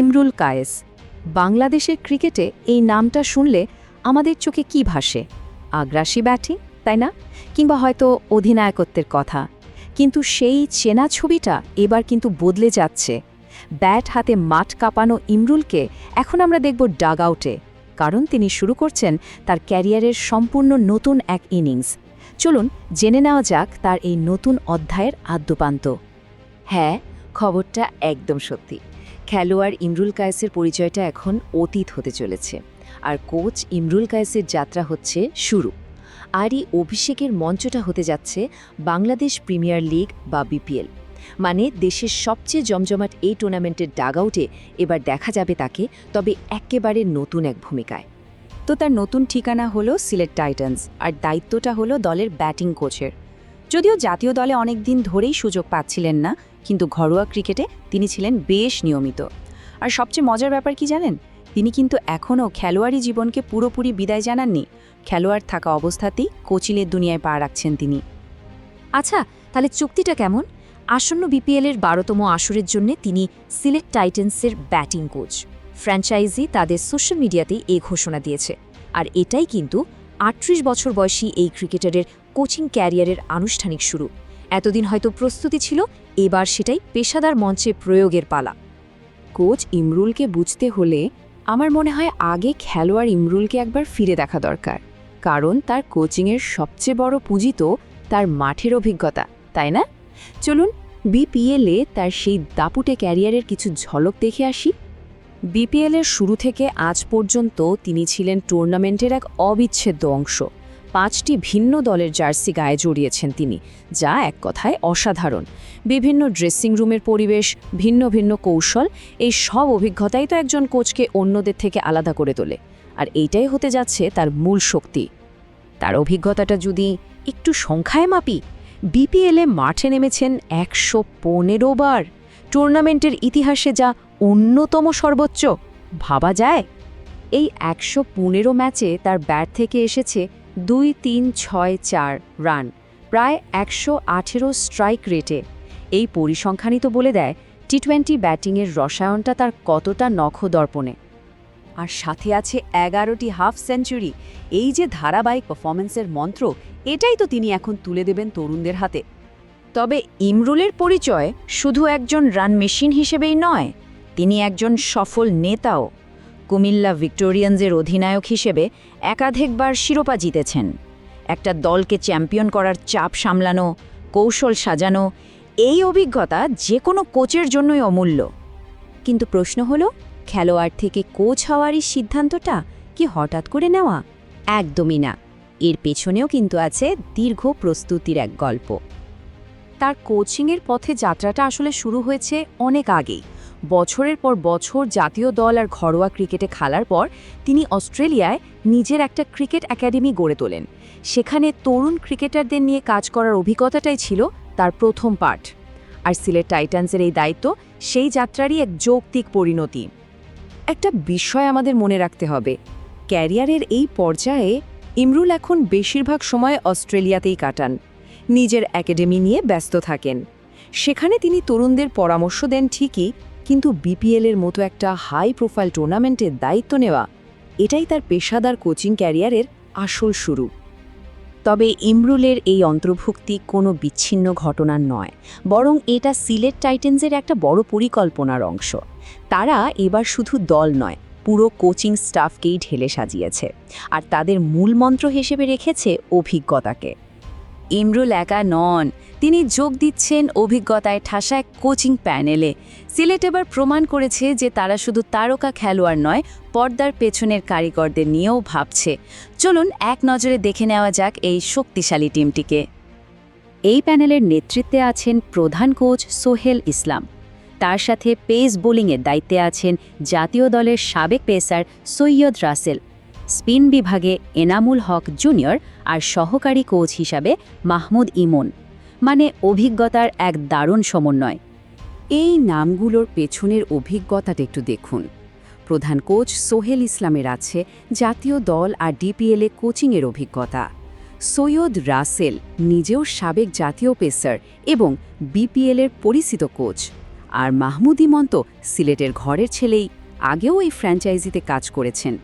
ইমরুল কায়েস। বাংলাদেশের ক্রিকেটে এই নামটা শুনলে আমাদের চোখে কি ভাসে? আগ্রাসী ব্যাটিং, তাই না? কিংবা হয়তো অধিনায়কত্বের কথা। কিন্তু সেই চেনা ছবিটা এবার কিন্তু বদলে যাচ্ছে। ব্যাট হাতে মাঠ কাঁপানো ইমরুলকে এখন আমরা দেখব ডাগ আউটে কারণ তিনি শুরু করছেন তার ক্যারিয়ারের সম্পূর্ণ নতুন এক ইনিংস। চলুন জেনে নেওয়া যাক তার এই নতুন অধ্যায়ের আদ্যপান্ত। হ্যাঁ খবরটা একদম সত্যি। খেলোয়াড় ইমরুল কায়েসের পরিচয়টা এখন অতীত হতে চলেছে। আর কোচ ইমরুল কায়েসের যাত্রা হচ্ছে শুরু। আর এই অভিষেকের মঞ্চটা হতে যাচ্ছে বাংলাদেশ প্রিমিয়ার লিগ বা বিপিএল। মানে দেশের সবচেয়ে জমজমাট এই টুর্নামেন্টের ডাগআউটে এবার দেখা যাবে তাকে, তবে একেবারে নতুন এক ভূমিকায়। তো তার নতুন ঠিকানা হলো সিলেট টাইটান্স, আর দায়িত্বটা হলো দলের ব্যাটিং কোচের। যদিও জাতীয় দলে অনেক দিন ধরেই সুযোগ পাচ্ছিলেন না, কিন্তু ঘরোয়া ক্রিকেটে তিনি ছিলেন বেশ নিয়মিত। আর সবচেয়ে মজার ব্যাপার কি জানেন? তিনি কিন্তু এখনও খেলোয়াড়ি জীবনকে পুরোপুরি বিদায় জানাননি। খেলোয়াড় থাকা অবস্থাতেই কোচিলের দুনিয়ায় পা রাখছেন তিনি। আচ্ছা তাহলে চুক্তিটা কেমন? আসন্ন বিপিএলের বারোতম আসরের জন্য তিনি সিলেট টাইটেন্সের ব্যাটিং কোচ। ফ্র্যাঞ্চাইজি তাদের সোশ্যাল মিডিয়াতেই এই ঘোষণা দিয়েছে। আর এটাই কিন্তু আটত্রিশ বছর বয়সী এই ক্রিকেটারের কোচিং ক্যারিয়ারের আনুষ্ঠানিক শুরু। এতদিন হয়তো প্রস্তুতি ছিল, এবার সেটাই পেশাদার মঞ্চে প্রয়োগের পালা। কোচ ইমরুলকে বুঝতে হলে আমার মনে হয় আগে খেলোয়াড় ইমরুলকে একবার ফিরে দেখা দরকার। কারণ তার কোচিংয়ের সবচেয়ে বড় পুঁজি তো তার মাঠের অভিজ্ঞতা, তাই না? চলুন বিপিএলে তার সেই দাপুটে ক্যারিয়ারের কিছু ঝলক দেখে আসি। বিপিএলের শুরু থেকে আজ পর্যন্ত তিনি ছিলেন টুর্নামেন্টের এক অবিচ্ছেদ্য অংশ। পাঁচটি ভিন্ন দলের জার্সি গায়ে জড়িয়েছেন তিনি, যা এক কথায় অসাধারণ। বিভিন্ন ড্রেসিং রুমের পরিবেশ, ভিন্ন ভিন্ন কৌশল, এই সব অভিজ্ঞতাই তো একজন কোচকে অন্যদের থেকে আলাদা করে তোলে। আর এইটাই হতে যাচ্ছে তার মূল শক্তি। তার অভিজ্ঞতাটা যদি একটু সংখ্যায় মাপি, বিপিএলে মাঠে নেমেছেন একশো পনেরো বার। টুর্নামেন্টের ইতিহাসে যা অন্যতম সর্বোচ্চ, ভাবা যায়। এই একশো পনেরো ম্যাচে তার ব্যাট থেকে এসেছে দুই তিন ছয় চার রান, প্রায় একশো আঠেরো স্ট্রাইক রেটে। এই পরিসংখ্যানই তো বলে দেয় টি টোয়েন্টি ব্যাটিংয়ের রসায়নটা তার কতটা নখদর্পণে। আর সাথে আছে এগারোটি হাফ সেঞ্চুরি। এই যে ধারাবাহিক পারফরমেন্সের মন্ত্র, এটাই তো তিনি এখন তুলে দেবেন তরুণদের হাতে। তবে ইমরুলের পরিচয় শুধু একজন রান মেশিন হিসেবেই নয়, তিনি একজন সফল নেতাও। কুমিল্লা ভিক্টোরিয়ান্সের অধিনায়ক হিসেবে একাধিকবার শিরোপা জিতেছেন। একটা দলকে চ্যাম্পিয়ন করার চাপ সামলানো, কৌশল সাজানো, এই অভিজ্ঞতা যে কোনো কোচের জন্যই অমূল্য। কিন্তু প্রশ্ন হলো, খেলোয়াড় থেকে কোচ হওয়ারই সিদ্ধান্তটা কি হঠাৎ করে নেওয়া? একদমই না। এর পেছনেও কিন্তু আছে দীর্ঘ প্রস্তুতির এক গল্প। তার কোচিংয়ের পথে যাত্রাটা আসলে শুরু হয়েছে অনেক আগেই। বছরের পর বছর জাতীয় দল আর ঘরোয়া ক্রিকেটে খেলার পর তিনি অস্ট্রেলিয়ায় নিজের একটা ক্রিকেট একাডেমি গড়ে তোলেন। সেখানে তরুণ ক্রিকেটারদের নিয়ে কাজ করার অভিজ্ঞতাটাই ছিল তার প্রথম পাঠ। আর সিলেট টাইটান্সের এই দায়িত্ব সেই যাত্রারই এক যৌক্তিক পরিণতি। একটা বিষয় আমাদের মনে রাখতে হবে, ক্যারিয়ারের এই পর্যায়ে ইমরুল এখন বেশিরভাগ সময় অস্ট্রেলিয়াতেই কাটান, নিজের একাডেমি নিয়ে ব্যস্ত থাকেন। সেখানে তিনি তরুণদের পরামর্শ দেন ঠিকই কিন্তু বিপিএলের মতো একটা হাই প্রোফাইল টুর্নামেন্টের দায়িত্ব নেওয়া, এটাই তার পেশাদার কোচিং ক্যারিয়ারের আসল শুরু। তবে ইমরুলের এই অন্তর্ভুক্তি কোনো বিচ্ছিন্ন ঘটনা নয়, বরং এটা সিলেট টাইটেন্সের একটা বড় পরিকল্পনার অংশ। তারা এবার শুধু দল নয়, পুরো কোচিং স্টাফকেই ঢেলে সাজিয়েছে, আর তাদের মূল মন্ত্র হিসেবে রেখেছে অভিজ্ঞতাকে। ইমরুল একা নন। তিনি যোগ দিচ্ছেন অভিজ্ঞতায় ঠাসা এক কোচিং প্যানেলে। সিলেট এবার প্রমাণ করেছে যে তারা শুধু তারকা খেলোয়াড় নয়, পর্দার পেছনের কারিগরদের নিয়েও ভাবছে। চলুন এক নজরে দেখে নেওয়া যাক এই শক্তিশালী টিমটিকে। এই প্যানেলের নেতৃত্বে আছেন প্রধান কোচ সোহেল ইসলাম। তার সাথে পেস বোলিংয়ের দায়িত্বে আছেন জাতীয় দলের সাবেক পেসার সৈয়দ রাসেল। স্পিন বিভাগে এনামুল হক জুনিয়র আর সহকারী কোচ হিসাবে মাহমুদ ইমন। মানে অভিজ্ঞতার এক দারুণ সমন্বয়। এই নামগুলোর পেছনের অভিজ্ঞতাটা একটু দেখুন। প্রধান কোচ সোহেল ইসলামের আছে জাতীয় দল আর ডিপিএলে কোচিংয়ের অভিজ্ঞতা। সৈয়দ রাসেল নিজেও সাবেক জাতীয় পেসার এবং বিপিএলের পরিচিত কোচ। আর মাহমুদ ইমন তো সিলেটের ঘরের ছেলেই, আগেও এই ফ্র্যাঞ্চাইজিতে কাজ করেছেন।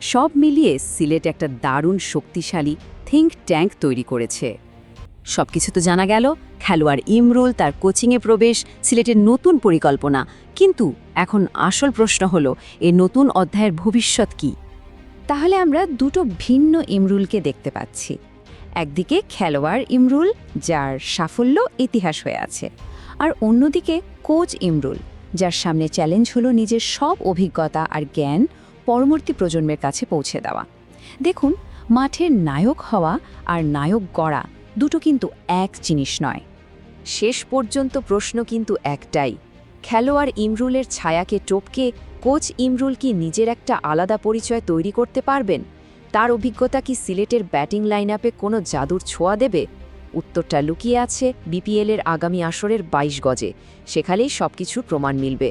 সব মিলিয়ে সিলেট একটা দারুণ শক্তিশালী থিঙ্ক ট্যাঙ্ক তৈরি করেছে। সব কিছু তো জানা গেল, খেলোয়াড় ইমরুল তার কোচিংয়ে প্রবেশ, সিলেটের নতুন পরিকল্পনা। কিন্তু এখন আসল প্রশ্ন হলো এই নতুন অধ্যায়ের ভবিষ্যৎ কি? তাহলে আমরা দুটো ভিন্ন ইমরুলকে দেখতে পাচ্ছি। একদিকে খেলোয়াড় ইমরুল, যার সাফল্য ইতিহাস হয়ে আছে। আর অন্যদিকে কোচ ইমরুল, যার সামনে চ্যালেঞ্জ হলো নিজের সব অভিজ্ঞতা আর জ্ঞান পরবর্তী প্রজন্মের কাছে পৌঁছে দেওয়া। দেখুন, মাঠের নায়ক হওয়া আর নায়ক গড়া দুটো কিন্তু এক জিনিস নয়। শেষ পর্যন্ত প্রশ্ন কিন্তু একটাই, খেলোয়াড় ইমরুলের ছায়াকে টপকে কোচ ইমরুল কি নিজের একটা আলাদা পরিচয় তৈরি করতে পারবেন? তার অভিজ্ঞতা কি সিলেটের ব্যাটিং লাইনআপে কোনো জাদুর ছোঁয়া দেবে? উত্তরটা লুকিয়ে আছে বিপিএলের আগামী আসরের ২২ গজে। সেখানেই সবকিছুর প্রমাণ মিলবে।